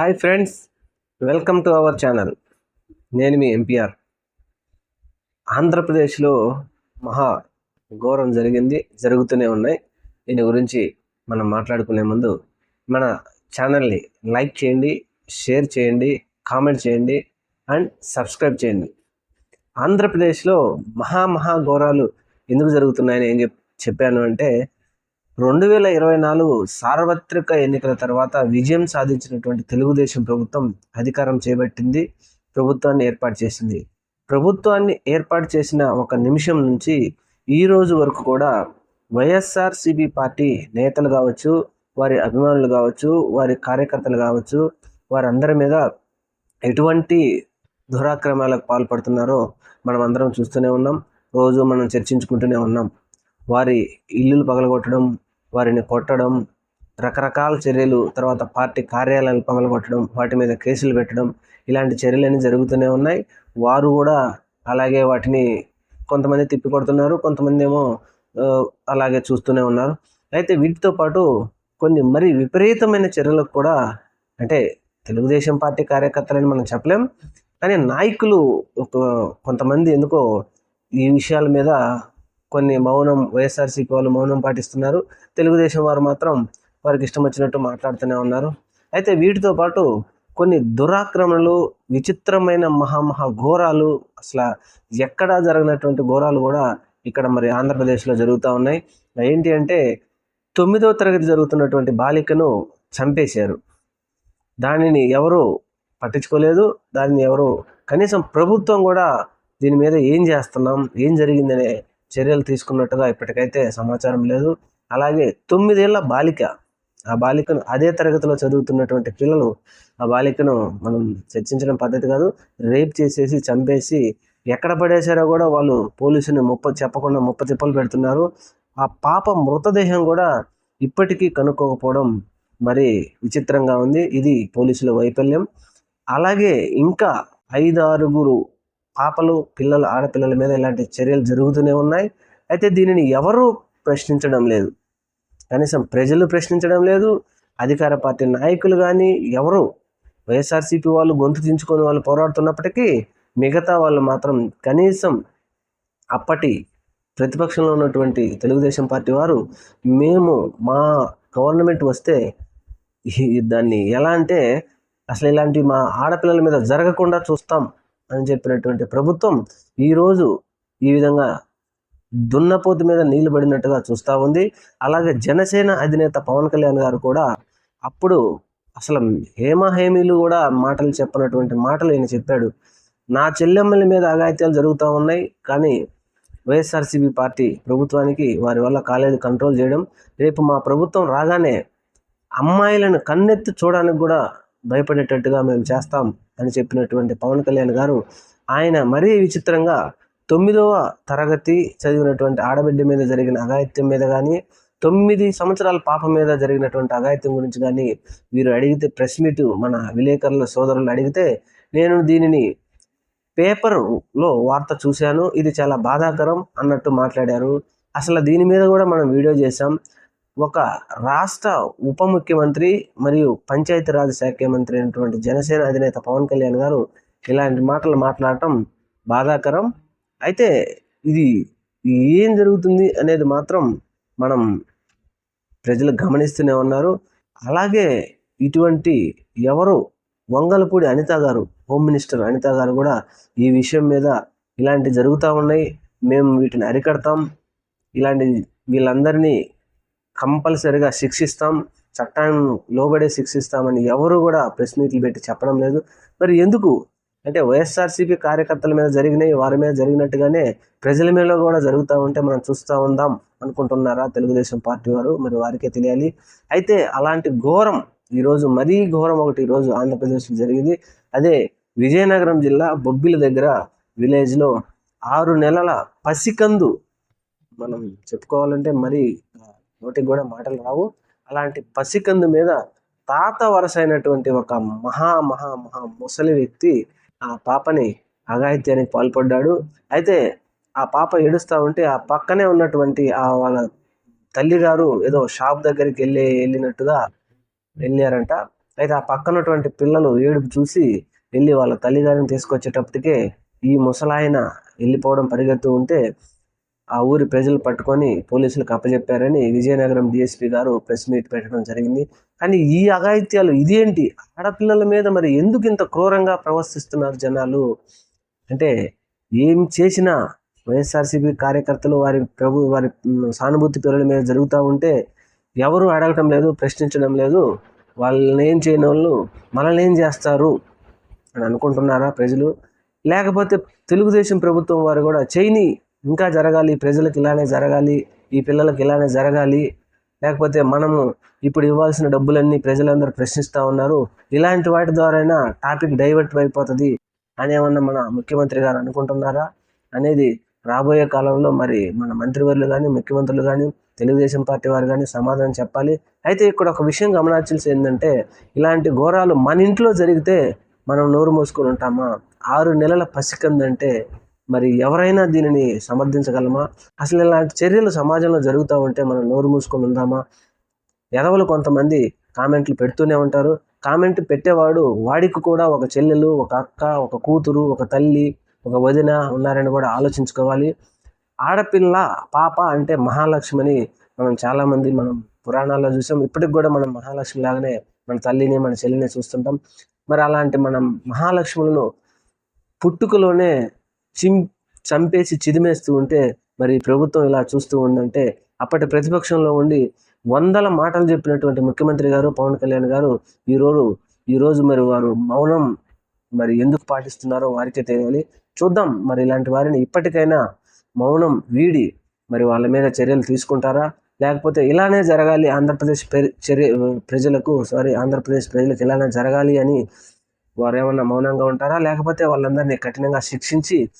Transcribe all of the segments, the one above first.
Hi friends welcome to our channel. నేను మీ MPR ఆంధ్రప్రదేశ్లో మహా ఘోరం జరిగింది జరుగుతూనే ఉన్నాయి. దీని గురించి మనం మాట్లాడుకునే ముందు మన ఛానల్ని లైక్ చేయండి షేర్ చేయండి కామెంట్ చేయండి అండ్ సబ్స్క్రైబ్ చేయండి. ఆంధ్రప్రదేశ్లో మహా మహా ఘోరాలు ఎందుకు జరుగుతున్నాయని ఏం చెప్ చెప్పాను అంటే రెండు వేల ఇరవై నాలుగు సార్వత్రిక ఎన్నికల తర్వాత విజయం సాధించినటువంటి తెలుగుదేశం ప్రభుత్వం అధికారం చేపట్టింది ప్రభుత్వాన్ని ఏర్పాటు చేసింది. ప్రభుత్వాన్ని ఏర్పాటు చేసిన ఒక నిమిషం నుంచి ఈ రోజు వరకు కూడా వైఎస్ఆర్సిపి పార్టీ నేతలు కావచ్చు వారి అభిమానులు కావచ్చు వారి కార్యకర్తలు కావచ్చు వారందరి మీద ఎటువంటి దురాక్రమాలకు పాల్పడుతున్నారో మనం అందరం చూస్తూనే ఉన్నాం రోజు మనం చర్చించుకుంటూనే ఉన్నాం. వారి ఇల్లులు పగలగొట్టడం వారిని కొట్టడం రకరకాల చర్యలు తర్వాత పార్టీ కార్యాలయాలు పగలగొట్టడం వాటి మీద కేసులు పెట్టడం ఇలాంటి చర్యలన్నీ జరుగుతూనే ఉన్నాయి. వారు కూడా అలాగే వాటిని కొంతమంది తిప్పికొడుతున్నారు కొంతమంది ఏమో అలాగే చూస్తూనే ఉన్నారు. అయితే వీటితో పాటు కొన్ని మరి విపరీతమైన చర్యలకు కూడా అంటే తెలుగుదేశం పార్టీ కార్యకర్తలని మనం చెప్పలేం. కానీ నాయకులు కొంతమంది ఎందుకో ఈ విషయాల మీద కొన్ని మౌనం వైఎస్ఆర్సీపీ వాళ్ళు మౌనం పాటిస్తున్నారు. తెలుగుదేశం వారు మాత్రం వారికి ఇష్టం వచ్చినట్టు మాట్లాడుతూనే ఉన్నారు. అయితే వీటితో పాటు కొన్ని దురాక్రమణలు విచిత్రమైన మహామహా ఘోరాలు అసలు ఎక్కడా జరిగినటువంటి ఘోరాలు కూడా ఇక్కడ మరి ఆంధ్రప్రదేశ్లో జరుగుతూ ఉన్నాయి. ఏంటి అంటే తొమ్మిదవ తరగతి జరుగుతున్నటువంటి బాలికను చంపేశారు. దానిని ఎవరు పట్టించుకోలేదు. దానిని ఎవరు కనీసం ప్రభుత్వం కూడా దీని మీద ఏం చేస్తున్నాం ఏం జరిగిందనే చర్యలు తీసుకున్నట్టుగా ఇప్పటికైతే సమాచారం లేదు. అలాగే తొమ్మిదేళ్ళ బాలిక ఆ బాలికను అదే తరగతిలో చదువుతున్నటువంటి పిల్లలు ఆ బాలికను మనం చర్చించడం పద్ధతి కాదు రేప్ చేసేసి చంపేసి ఎక్కడ పడేశారో కూడా వాళ్ళు పోలీసుని ముప్ప చెప్పకుండా ముప్ప తిప్పలు పెడుతున్నారు. ఆ పాప మృతదేహం కూడా ఇప్పటికీ కనుక్కోకపోవడం మరి విచిత్రంగా ఉంది. ఇది పోలీసుల వైఫల్యం. అలాగే ఇంకా ఐదు ఆరుగురు పాపలు పిల్లలు ఆడపిల్లల మీద ఇలాంటి చర్యలు జరుగుతూనే ఉన్నాయి. అయితే దీనిని ఎవరు ప్రశ్నించడం లేదు. కనీసం ప్రజలు ప్రశ్నించడం లేదు. అధికార పార్టీ నాయకులు కానీ ఎవరు? వైఎస్ఆర్సీపీ వాళ్ళు గొంతు దించుకొని వాళ్ళు పోరాడుతున్నప్పటికీ మిగతా వాళ్ళు మాత్రం కనీసం అప్పటి ప్రతిపక్షంలో ఉన్నటువంటి తెలుగుదేశం పార్టీ వారు మేము మా గవర్నమెంట్ వస్తే దాన్ని ఎలా అంటే అసలు ఇలాంటి మా ఆడపిల్లల మీద జరగకుండా చూస్తాం. అని చెప్పినటువంటి ప్రభుత్వం ఈరోజు ఈ విధంగా దున్నపోతు మీద నీళ్ళు పడినట్టుగా చూస్తూ ఉంది. అలాగే జనసేన అధినేత పవన్ కళ్యాణ్ గారు కూడా అప్పుడు అసలు హేమ హేమీలు కూడా మాటలు చెప్పనటువంటి మాటలు ఈయన చెప్పాడు. నా చెల్లెమ్మల మీద అఘాయిత్యాలు జరుగుతూ ఉన్నాయి. కానీ వైఎస్ఆర్సీపీ పార్టీ ప్రభుత్వానికి వారి వల్ల కాలేదు కంట్రోల్ చేయడం. రేపు మా ప్రభుత్వం రాగానే అమ్మాయిలను కన్నెత్తి చూడడానికి కూడా భయపడేటట్టుగా మేము చేస్తాం అని చెప్పినటువంటి పవన్ కళ్యాణ్ గారు ఆయన మరీ విచిత్రంగా తొమ్మిదవ తరగతి చదివినటువంటి ఆడబిడ్డ మీద జరిగిన అఘాయిత్యం మీద కానీ తొమ్మిది సంవత్సరాల పాప మీద జరిగినటువంటి అఘాయిత్యం గురించి కానీ వీరు అడిగితే ప్రెస్ మీట్ మన విలేకరుల సోదరులు అడిగితే నేను దీనిని పేపర్లో వార్త చూశాను ఇది చాలా బాధాకరం అన్నట్టు మాట్లాడారు. అసలు దీని మీద కూడా మనం వీడియో చేశాం. ఒక రాష్ట్ర ఉప ముఖ్యమంత్రి మరియు పంచాయతీరాజ్ శాఖ మంత్రి అయినటువంటి జనసేన అధినేత పవన్ కళ్యాణ్ గారు ఇలాంటి మాటలు మాట్లాడటం బాధాకరం. అయితే ఇది ఏం జరుగుతుంది అనేది మాత్రం మనం ప్రజలు గమనిస్తూనే ఉన్నారు. అలాగే ఇటువంటి ఎవరు వంగలపూడి అనిత గారు హోమ్ మినిస్టర్ అనిత గారు కూడా ఈ విషయం మీద ఇలాంటి జరుగుతూ ఉన్నాయి. మేము వీటిని అరికడతాం. ఇలాంటి వీళ్ళందరినీ కంపల్సరిగా శిక్షిస్తాం చట్టాన్ని లోబడే శిక్షిస్తామని ఎవరు కూడా ప్రెస్ మీట్లు పెట్టి చెప్పడం లేదు. మరి ఎందుకు? అంటే వైఎస్ఆర్సీపీ కార్యకర్తల మీద జరిగినాయి వారి మీద జరిగినట్టుగానే ప్రజల మీద కూడా జరుగుతూ ఉంటే మనం చూస్తూ ఉందాం అనుకుంటున్నారా తెలుగుదేశం పార్టీ వారు? మరి వారికే తెలియాలి. అయితే అలాంటి ఘోరం ఈరోజు మరీ ఘోరం ఒకటి ఈరోజు ఆంధ్రప్రదేశ్లో జరిగింది. అదే విజయనగరం జిల్లా బొబ్బిలి దగ్గర విలేజ్లో ఆరు నెలల పసికందు మనం చెప్పుకోవాలంటే మరి నోటికి కూడా మాటలు రావు. అలాంటి పసికందు మీద తాత వరసైనటువంటి అయినటువంటి ఒక మహా మహా మహా ముసలి వ్యక్తి ఆ పాపని అఘాయిత్యానికి పాల్పడ్డాడు. అయితే ఆ పాప ఏడుస్తూ ఉంటే ఆ పక్కనే ఉన్నటువంటి ఆ వాళ్ళ తల్లిగారు ఏదో షాప్ దగ్గరికి వెళ్ళి వెళ్ళినట్టుగా వెళ్ళారంట. అయితే ఆ పక్కనటువంటి పిల్లలు ఏడుపు చూసి వెళ్ళి వాళ్ళ తల్లిగారిని తీసుకొచ్చేటప్పటికే ఈ ముసలాయన వెళ్ళిపోవడం పరిగెత్తు ఉంటే ఆ ఊరి ప్రజలు పట్టుకొని పోలీసులకు అప్పచెప్పారని విజయనగరం డిఎస్పీ గారు ప్రెస్ మీట్ పెట్టడం జరిగింది. కానీ ఈ అఘాయిత్యాలు ఇదేంటి? ఆడపిల్లల మీద మరి ఎందుకు ఇంత క్రూరంగా ప్రవర్తిస్తున్నారు జనాలు? అంటే ఏం చేసినా వైఎస్ఆర్సీపీ కార్యకర్తలు వారి ప్రభు వారి సానుభూతి పిల్లల మీద జరుగుతూ ఉంటే ఎవరు అడగటం లేదు ప్రశ్నించడం లేదు. వాళ్ళని ఏం చేయని వాళ్ళు మనల్ని ఏం చేస్తారు అని అనుకుంటున్నారా ప్రజలు? లేకపోతే తెలుగుదేశం ప్రభుత్వం వారు కూడా చైనీ ఇంకా జరగాలి ప్రజలకు ఇలానే జరగాలి ఈ పిల్లలకి ఇలానే జరగాలి. లేకపోతే మనము ఇప్పుడు ఇవ్వాల్సిన డబ్బులన్నీ ప్రజలందరూ ప్రశ్నిస్తూ ఉన్నారు. ఇలాంటి వాటి ద్వారైనా టాపిక్ డైవర్ట్ అయిపోతుంది అని ఏమన్నా మన ముఖ్యమంత్రి గారు అనుకుంటున్నారా? అనేది రాబోయే కాలంలో మరి మన మంత్రివర్యులు కానీ ముఖ్యమంత్రులు కానీ తెలుగుదేశం పార్టీ వారు కానీ సమాధానం చెప్పాలి. అయితే ఇక్కడ ఒక విషయం గమనించాల్సి ఏంటంటే ఇలాంటి ఘోరాలు మన ఇంట్లో జరిగితే మనం నోరు మూసుకొని ఉంటామా? ఆరు నెలల పసికందంటే మరి ఎవరైనా దీనిని సమర్థించగలమా? అసలు ఇలాంటి చర్యలు సమాజంలో జరుగుతూ ఉంటే మనం నోరు మూసుకొని ఉందామా? ఎదవలు కొంతమంది కామెంట్లు పెడుతూనే ఉంటారు. కామెంట్ పెట్టేవాడు వాడికి కూడా ఒక చెల్లెలు ఒక అక్క ఒక కూతురు ఒక తల్లి ఒక వదిన ఉన్నారని కూడా ఆలోచించుకోవాలి. ఆడపిల్ల పాప అంటే మహాలక్ష్మిని మనం చాలామంది మనం పురాణాల్లో చూసాం. ఇప్పటికి కూడా మనం మహాలక్ష్మి లాగానే మన తల్లిని మన చెల్లిని చూస్తుంటాం. మరి అలాంటి మనం మహాలక్ష్ములను పుట్టుకలోనే చిం చంపేసి చిదిమేస్తూ ఉంటే మరి ప్రభుత్వం ఇలా చూస్తూ ఉందంటే అప్పటి ప్రతిపక్షంలో ఉండి వందల మాటలు చెప్పినటువంటి ముఖ్యమంత్రి గారు పవన్ కళ్యాణ్ గారు ఈరోజు ఈరోజు మరి వారు మౌనం మరి ఎందుకు పాటిస్తున్నారో వారికే తెలియాలి. చూద్దాం మరి ఇలాంటి వారిని ఇప్పటికైనా మౌనం వీడి మరి వాళ్ళ మీద చర్యలు తీసుకుంటారా? లేకపోతే ఇలానే జరగాలి ఆంధ్రప్రదేశ్ చర్య ప్రజలకు సారీ ఆంధ్రప్రదేశ్ ప్రజలకు ఇలానే జరగాలి అని వారు ఏమన్నా మౌనంగా ఉంటారా? లేకపోతే వాళ్ళందరినీ కఠినంగా శిక్షించి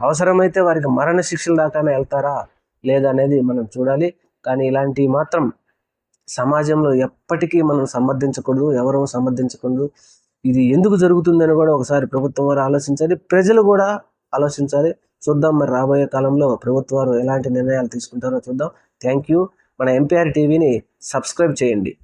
అవసరమైతే వారికి మరణ శిక్షల దాకానే వెళ్తారా? లేదా అనేది మనం చూడాలి. కానీ ఇలాంటివి మాత్రం సమాజంలో ఎప్పటికీ మనం సమర్థించకూడదు ఎవరూ సమర్థించకూడదు. ఇది ఎందుకు జరుగుతుందని కూడా ఒకసారి ప్రభుత్వం వారు ఆలోచించాలి. ప్రజలు కూడా ఆలోచించాలి. చూద్దాం మరి రాబోయే కాలంలో ప్రభుత్వాలు ఎలాంటి నిర్ణయాలు తీసుకుంటారో చూద్దాం. Thank you. మన ఎంపీఆర్ టీవీని సబ్స్క్రైబ్ చేయండి.